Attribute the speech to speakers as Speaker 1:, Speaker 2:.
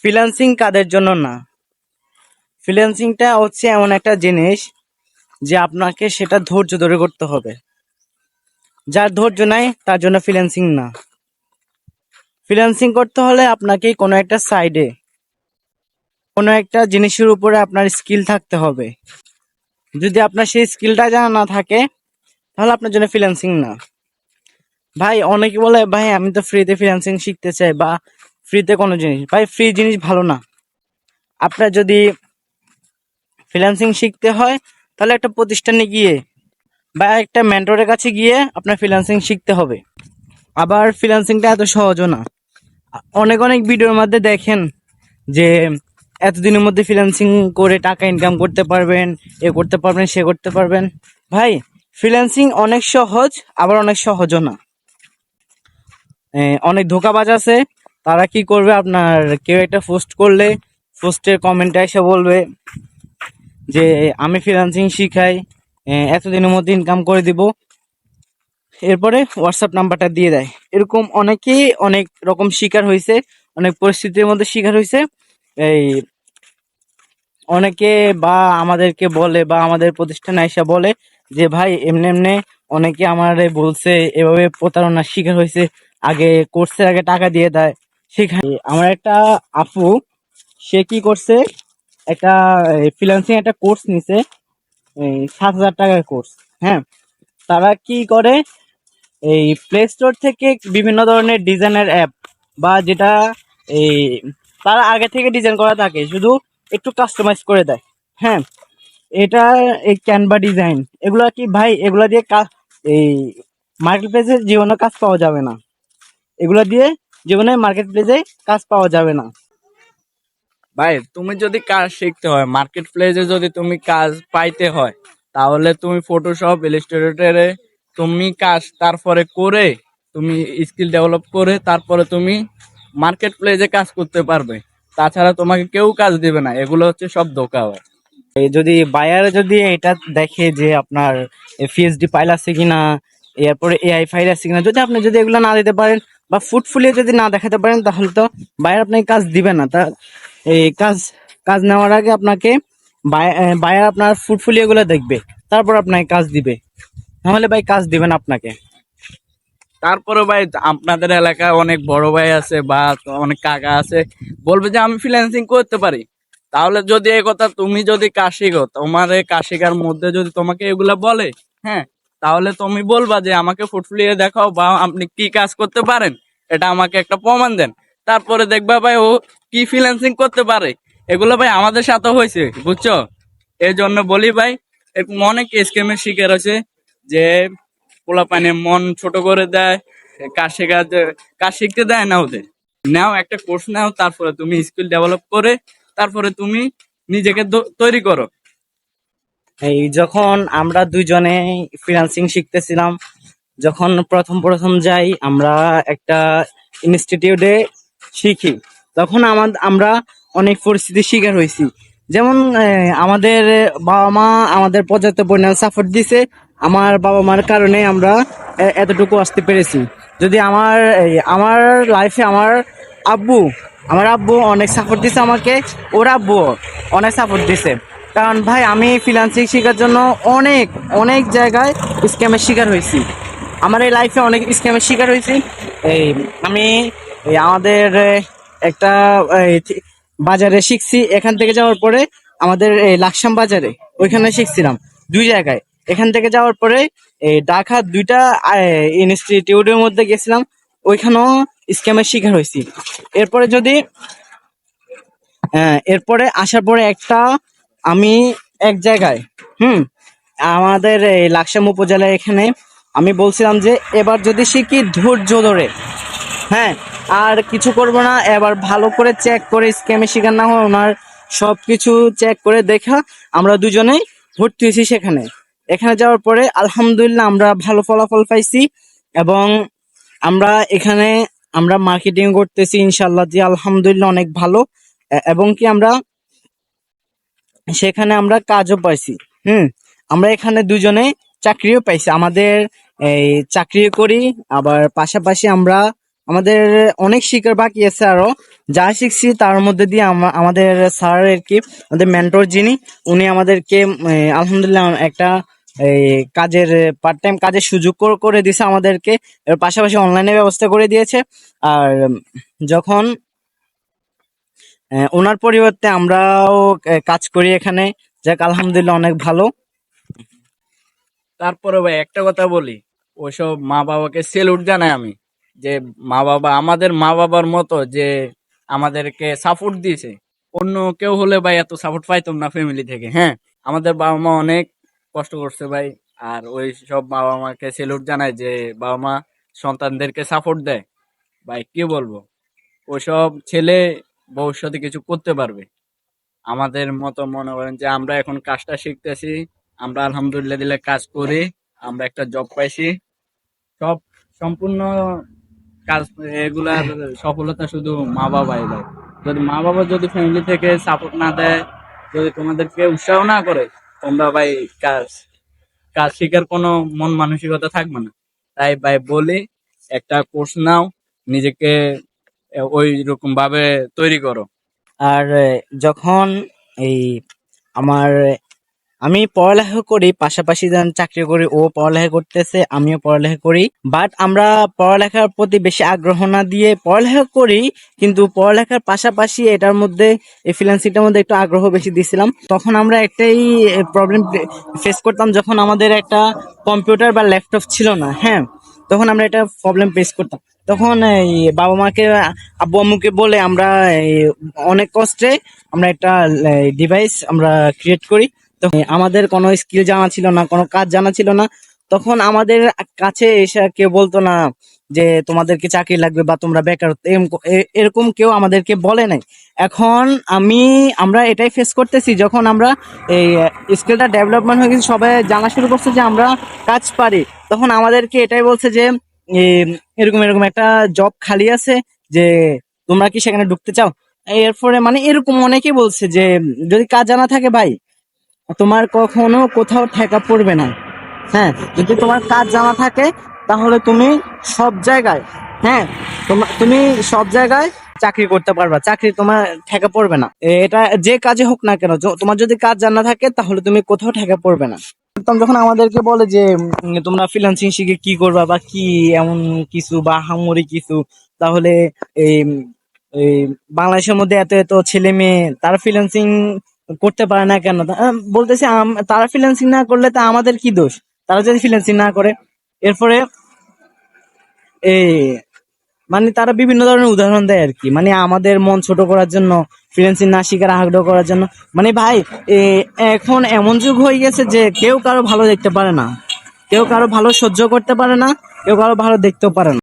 Speaker 1: Freelancing কাদের জন্য না? ফ্রিল্যান্সিংটা হচ্ছে এমন একটা জিনিস যে আপনাকে সেটা ধৈর্য ধরে করতে হবে। যার ধৈর্য নাই, তার জন্য ফ্রিল্যান্সিং না। ফ্রিল্যান্সিং করতে হলে আপনাকে কোনো একটা সাইডে কোনো একটা জিনিসের উপরে আপনার স্কিল থাকতে হবে। যদি আপনার সেই স্কিলটা জানা না থাকে, তাহলে আপনার জন্য ফ্রিল্যান্সিং না। ভাই, অনেকে বলে, ভাই, আমি তো ফ্রিতে ফ্রিল্যান্সিং শিখতে চাই বা ফ্রিতে কোনো জিনিস। ভাই ফ্রি জিনিস ভালো না। আপনার যদি ফ্রিল্যান্সিং শিখতে হয়, তাহলে একটা প্রতিষ্ঠানে গিয়ে বা একটা মেন্টরের কাছে গিয়ে আপনার ফ্রিল্যান্সিং শিখতে হবে। আবার ফ্রিল্যান্সিংটা এত সহজও না। অনেক অনেক ভিডিওর মধ্যে দেখেন যে এতদিনের মধ্যে ফ্রিল্যান্সিং করে টাকা ইনকাম করতে পারবেন, এ করতে পারবেন, সে করতে পারবেন। ভাই ফ্রিল্যান্সিং অনেক সহজ, আবার অনেক সহজও না। অনেক ধোকাবাজ আছে। তারা কি করবে? আপনার কেউ একটা পোস্ট করলে পোস্টের কমেন্টে এসে বলবে যে, আমি ফ্রিল্যান্সিং শিখাই এতদিনের মধ্যে ইনকাম করে দিব। এরপরে হোয়াটসঅ্যাপ নাম্বারটা দিয়ে দেয়। এরকম অনেকেই অনেক রকম শিকার হয়েছে, অনেক পরিস্থিতির মধ্যে শিকার হয়েছে। এই অনেকে বা আমাদেরকে বলে বা আমাদের প্রতিষ্ঠানে এসে বলে যে, ভাই, এমনি এমনি অনেকে আমারে বলছে, এভাবে প্রতারণার শিকার হয়েছে, আগে কোর্সের আগে টাকা দিয়ে দেয়। সেখানে আমার একটা আপু, সে কি করছে? একটা ফ্রিল্যান্সিং একটা কোর্স নিছে। সাত হাজার টাকার কোর্স হ্যাঁ? তারা কি করে? এই প্লে স্টোর থেকে বিভিন্ন ধরনের ডিজাইনের অ্যাপ বা যেটা এই তারা আগে থেকে ডিজাইন করা থাকে, শুধু একটু কাস্টমাইজ করে দেয় হ্যাঁ? এটা এই ক্যানভা ডিজাইন এগুলো কি ভাই, এগুলা দিয়ে কাজ এই মার্কেট প্লেসে জীবনে কাজ পাওয়া যাবে না। এগুলো দিয়ে জীবনে মার্কেট প্লেসে কাজ পাওয়া যাবে না।
Speaker 2: ভাই তুমি যদি কাজ শিখতে হয় মার্কেট প্লেসে যদি তুমি কাজ পাইতে হয় তাহলে তুমি ফটোশপ ইলিস্ট্রেটরে তুমি কাজ তারপরে করে তুমি স্কিল ডেভেলপ করে তারপরে তুমি মার্কেট প্লেসে কাজ করতে পারবে। তাছাড়া তোমাকে কেউ কাজ দিবে না এগুলো হচ্ছে সব ধোকা হয়
Speaker 1: এই যদি বায়ার যদি এটা দেখে যে আপনার পিএইচডি ফাইল আছে কিনা এরপরে এআই ফাইল আছে কিনা, যদি আপনি যদি এগুলো না দিতে পারেন বা ফুটফুলিয়ে যদি না দেখাতে পারেন, তাহলে তো বায়ার আপনাকে কাজ দিবে না। তা এই কাজ কাজ নেওয়ার আগে আপনাকে বায়ার আপনার ফুটফুলিয়ে গুলো দেখবে, তারপর আপনাকে কাজ দিবে। নাহলে ভাই কাজ দিবেন আপনাকে।
Speaker 2: তারপরে ভাই আপনাদের এলাকায় অনেক বড় ভাই আছে বা অনেক কাকা আছে, বলবে যে আমি ফ্রিল্যান্সিং করতে পারি। তাহলে যদি এই কথা তুমি যদি কাজ শিখো তোমার এই কাজ শেখার মধ্যে যদি তোমাকে এগুলা বলে হ্যাঁ তাহলে তুমি বলবা যে আমাকে ফুটফুলিয়ে দেখাও বা আপনি কি কাজ করতে পারেন? এটা আমাকে একটা প্রমাণ দেন। তারপরে দেখবা ভাই ও কি ফ্রিল্যান্সিং করতে পারে? এগুলো ভাই আমাদের সাথে হয়েছে, বুঝছ? এই জন্য বলি ভাই অনেক স্কেমের শিকার হয়েছে যে পোলাপানে মন ছোট করে দেয়, কাজ শেখাতে কাজ শিখতে দেয় না ওদের। নাও একটা কোর্স নাও, তারপরে তুমি স্কিল ডেভেলপ করে, তারপরে তুমি নিজেকে তৈরি করো।
Speaker 1: এই যখন আমরা দুইজনে ফ্রিল্যান্সিং শিখতেছিলাম, যখন প্রথম প্রথম যাই, আমরা একটা ইনস্টিটিউটে শিখি। তখন আমাদের আমরা অনেক পরিস্থিতির শিকার হয়েছি যেমন আমাদের বাবা মা আমাদের পর্যাপ্ত পরিমাণ সাপোর্ট দিছে, আমার বাবা মার কারণে আমরা এতটুকু আসতে পেরেছি। যদি আমার আমার লাইফে আমার আব্বু আমার আব্বু অনেক সাপোর্ট দিছে আমাকে, ওর আব্বু অনেক সাপোর্ট দিছে। কারণ ভাই, আমি ফ্রিল্যান্সিং শেখার জন্য অনেক অনেক জায়গায় স্ক্যামের শিকার হয়েছি। আমার এই লাইফে অনেক স্ক্যামের শিকার হয়েছি। এই, আমি আমাদের একটা বাজারে শিখছি। এখান থেকে যাওয়ার পরে আমাদের এই লাকসাম বাজারে, ওইখানে শিখছিলাম দুই জায়গায়। এখান থেকে যাওয়ার পরে এই ঢাকা দুইটা ইনস্টিটিউটের মধ্যে গেছিলাম। ওইখানেও স্ক্যামের শিকার হয়েছি। এরপরে যদি এরপরে আসার পরে একটা আমি এক জায়গায়, হুম, আমাদের এই লাকসাম উপজেলায় এখানে আমি বলছিলাম যে এবার যদি শিখি ধৈর্য ধরে হ্যাঁ আর কিছু করব না, এবার ভালো করে চেক করে স্ক্যামে শিকার না হয় ওনার সব কিছু চেক করে দেখা, আমরা দুজনেই ভর্তি হয়েছি সেখানে। এখানে যাওয়ার পরে আলহামদুলিল্লাহ আমরা ভালো ফলাফল পাইছি এবং আমরা এখানে আমরা মার্কেটিং করতেছি ইনশাল্লাহ জি আলহামদুলিল্লাহ অনেক ভালো এবং কি আমরা সেখানে আমরা কাজও পাইছি, হুম? আমরা এখানে দুজনে চাকরিও পাইছি। আমাদের এই চাকরিও করি, আবার পাশাপাশি আমরা, আমাদের অনেক শিকার বাকি আছে আরও। যা শিখছি তার মধ্যে দিয়ে আমাদের স্যার আর কি, আমাদের মেন্টর যিনি, উনি আমাদেরকে আলহামদুলিল্লাহ একটা এই কাজের পার্ট টাইম কাজের সুযোগ করে- দিয়েছে আমাদেরকে। এর পাশাপাশি অনলাইনে ব্যবস্থা করে দিয়েছে। আর যখন ওনার পরিবর্তে আমরাও কাজ করি এখানে। যাক, আলহামদুলিল্লাহ অনেক ভালো।
Speaker 2: তারপরে ভাই, একটা কথা বলি। ওইসব মা বাবাকে সেলুট জানাই আমি। যে মা বাবা, আমাদের মা বাবার মতো যে আমাদেরকে সাপোর্ট দিয়েছে। অন্য কেউ হলে ভাই এত সাপোর্ট পাইতাম না ফ্যামিলি থেকে হ্যাঁ? আমাদের বাবা মা অনেক কষ্ট করছে ভাই। আর ওই সব বাবা মাকে সেলুট জানায় যে বাবা মা সন্তানদেরকে সাপোর্ট দেয়। ভাই, কি বলব? ওইসব ছেলে ভবিষ্যতে কিছু করতে পারবে। আমাদের মতো মনে করেন যে আমরা এখন কাজটা শিখতেছি, আমরা আলহামদুলিল্লাহ দিলে কাজ করি, আমরা একটা জব পাইছি। সব সম্পূর্ণ কাজ এগুলার সফলতা শুধু মা বাবাই দেয়। যদি মা বাবা যদি ফ্যামিলি থেকে সাপোর্ট না দেয়, যদি তোমাদেরকে উৎসাহ না করে, তোমরা ভাই কাজ কাজ শেখার কোনো মন মানসিকতা থাকবে না। তাই ভাই বলি, একটা কোর্স নাও, নিজেকে ওই রকম ভাবে তৈরি করো।
Speaker 1: আর যখন এই আমার আমি পড়ালেখা করি, পাশাপাশি যেন চাকরি করি, ও পড়ালেখা করতেছে, আমিও পড়ালেখা করি। বাট আমরা পড়ালেখার প্রতি বেশি আগ্রহ না দিয়ে পড়ালেখা করি, কিন্তু পড়ালেখার পাশাপাশি এটার মধ্যে, এই ফ্রিল্যান্সিংটার মধ্যে একটু আগ্রহ বেশি দিছিলাম। তখন আমরা একটাই প্রবলেম ফেস করতাম যখন আমাদের একটা কম্পিউটার বা ল্যাপটপ ছিল না হ্যাঁ? তখন আমরা এটা প্রবলেম ফেস করতাম। তখন এই বাবা মাকে, আব্বু আম্মুকে বলে আমরা অনেক কষ্টে আমরা একটা ডিভাইস আমরা ক্রিয়েট করি। তো আমাদের কোনো স্কিল জানা ছিল না, কোনো কাজ জানা ছিল না। তখন আমাদের কাছে এসে কেউ বলতো না যে তোমাদেরকে চাকরি লাগবে বা তোমরা বেকার এরম- এ- এরকম কেউ আমাদেরকে বলে নাই। এখন আমি, আমরা এটাই ফেস করতেছি যখন আমরা এই স্কিলটা ডেভেলপমেন্ট হয়ে গেছে, সবাই জানা শুরু করছে যে আমরা কাজ পারি। তখন আমাদেরকে এটাই বলছে যে এরকম এরকম একটা জব খালি আছে যে তোমরা কি সেখানে ঢুকতে চাও? এরপরে মানে এরকম অনেকেই বলছে যে, যদি কাজ জানা থাকে ভাই, তোমার কখনো কোথাও ঠেকা পড়বে না। হ্যাঁ যদি তোমার কাজ জানা থাকে, তাহলে তুমি সব জায়গায় হ্যাঁ তোমা- সব জায়গায় চাকরি করতে পারবা। চাকরি তোমার ঠেকা পড়বে না। এটা যে কাজে হোক না কেন তোমার যদি কাজ জানা থাকে, তাহলে তুমি কোথাও ঠেকা পড়বে না। যখন আমাদেরকে বলে যে তোমরা ফ্রিল্যান্সিং শিখে কি করবা বা কি এমন কিছু বা হামরি কিছু, তাহলে এই বাংলাদেশের মধ্যে এত এত ছেলে মেয়ে, তারা ফ্রিল্যান্সিং করতে পারে না কেন? বলতেছে তারা ফ্রিল্যান্সিং না করলে তা আমাদের কি দোষ? তারা যদি ফ্রিল্যান্সিং না করে, এরপরে এই মানে তারা বিভিন্ন ধরনের উদাহরণ দেয় আর কি। মানে আমাদের মন ছোট করার জন্য ফ্রিল্যান্সিং না শিকার আগ্রহ করার জন্য। মানে ভাই এখন এমন যুগ হয়ে গেছে যে কেউ কারও ভালো দেখতে পারে না। কেউ কারও ভালো সহ্য করতে পারে না, কেউ কারও ভালো দেখতেও পারে না।